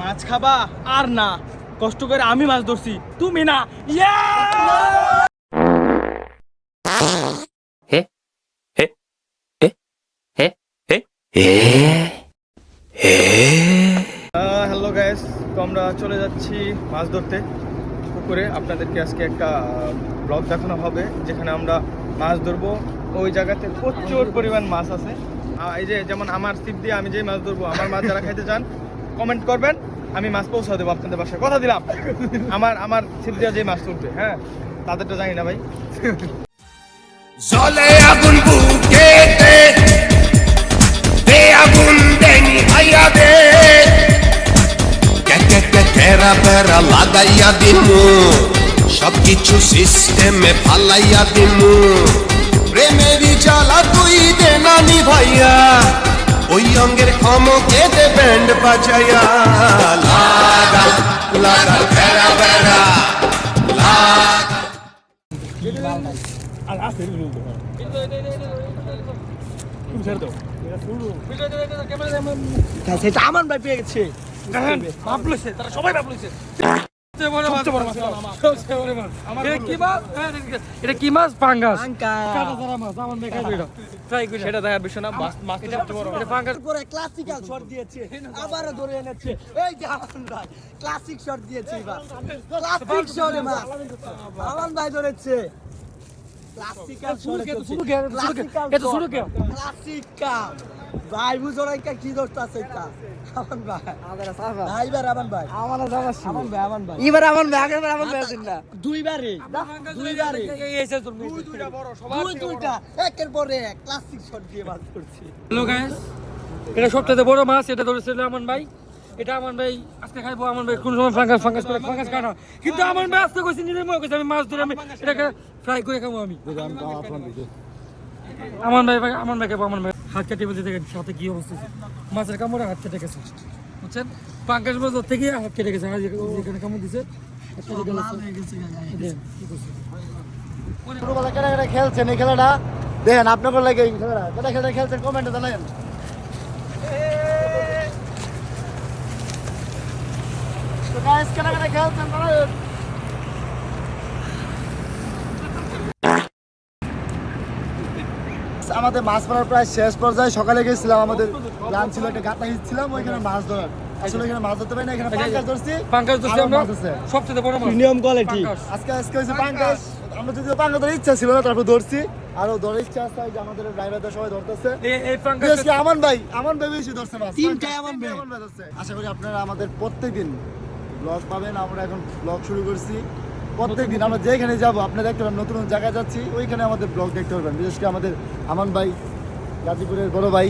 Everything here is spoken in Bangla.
মাছ খাবা আর না। কষ্ট করে আমি মাছ ধরছি তুমি না। হে হে হে হে হে হে হ্যালো গাইস তো আমরা চলে যাচ্ছি মাছ ধরতে। পুকুরে আপনাদেরকে আজকে একটা ব্লগ দেখানো হবে যেখানে আমরা মাছ ধরবো। ওই জায়গাতে প্রচুর পরিমাণ মাছ আছে। এই যে যেমন আমার সিপ দিয়ে আমি যে মাছ ধরবো আমার মাছ যারা খাইতে চান কমেন্ট করবেন, আমি মাছ পৌঁছা দেবো আপনাদের বাসায়। কথা দিলাম। আমার আমার সিপ দিয়ে যে মাছ তুলবে হ্যাঁ? তাদেরটা জানি না ভাই। জলে আগুন বুকেতে, দে আগুন দেনি হাইয়া দে কে কে কে তেরা বেড়া লাগাইয়া দিমু। সবকিছু সিস্টেমে ফালাইয়া দিমু। প্রেমেরই জ্বালা তুই দে নানি ভাইয়া। ওই অঙ্গের দে ব্যান্ড বাজাইয়া লাগা লাগা বেড়া লাগা সেটা আমার ভাই পেয়ে গেছে। লইছে তারা সবাই মাপ লইছে সবচেয়ে বড় মাছ এটা কি মাছ? পাঙ্গাস খাইবে এটা। সেটা দেখার বিষয় না পাঙ্গাস ক্লাসিক্যাল শট দিয়েছে। আবারও ধরে এনেছে। এই যে ভাই ক্লাসিক শট দিয়েছে এবার। ক্লাসিক শট এবার আমান ভাই ধরেছে। ক্লাসিক্যাল শট শুরু কে শুরু কে এটা শুরু কে ক্লাসিক্যাল ভাই বুঝরাইকা কি ধরতাছে এটা। আমান ভাই। ভাই বার আমান। ভাই। আমান। আমান ভাই আমান ভাই। এবার আমার মেয়ে আগের আমার মেয়ে দিন না। দুইবারে দুইবারে। এসে তোর মেয়ে দুইটা বড় দুই দুইটা। একের পরে এক ক্লাসিক শট দিয়ে বাদ করছি হ্যালো গাইস এটা সবচেয়ে বড় মাছ এটা ধরেছিল আমান ভাই। এটা আমান ভাই আজকে খাইবো আমান ভাই। কোন সময় ফাঙ্গাস ফাঙ্গাস করে ফাঙ্গাস কিন্তু আমান ভাই আজকে কইছি নিজের মনে কইছে আমি মাছ ধরে আমি এটাকে ফ্রাই করে খাব আমি। আমান ভাই ভাই আমান ভাই খাব আমান ভাই হাত কাটিয়ে বলতে দেখেন সাথে কি অবস্থা মাছের কামড়ে হাত কেটে গেছে। বুঝছেন? মাছ ধরতে গিয়ে হাত কেটে গেছে। যেখানে কামড় দিছে কেটে কেটে কেটে খেলছেন এই খেলাটা? দেখেন, আপনাদের লাগে এই খেলাটা। কেটে কেটে খেলছেন? কমেন্টে জানাবেন তো কেটে কেটে খেলছেন? আমাদের মাছ ধরার প্রায় শেষ পর্যায়ে সকালে গেছিলাম আমাদের প্ল্যান ছিল একটা গাতা ছিলাম ওইখানে মাছ ধরার। আসলে এখানে মাছ ধরতে পারি না এখানে পাঙ্কাশ ধরছি পাঙ্গাস ধরছি আমরা। সবচেয়ে বড় মাছ। প্রিমিয়াম কোয়ালিটি আজকে আজকে হয়েছে পাঙ্কাশ আমরা যদি পাঙ্কা ধরার ইচ্ছা ছিল না তারপর ধরছি। আরও ধরার ইচ্ছা আছে যে আমাদের ড্রাইভারদের সবাই ধরতেছে। এই এই আজকে আমান ভাই আমান ভাই বেশি ধরছে মাছ। তিনটাই আমান ভাই। আমান ভাই ধরছে। আশা করি আপনারা আমাদের প্রত্যেকদিন ব্লগ পাবেন। আমরা এখন ব্লগ শুরু করছি। প্রত্যেকদিন আমরা যেখানে যাব, আপনারা দেখতে পাবেন নতুন নতুন জায়গায় যাচ্ছি। ওইখানে আমাদের ব্লগ দেখতে পারবেন। বিশেষ করে আমাদের আমান ভাই, গাজীপুরের বড় ভাই।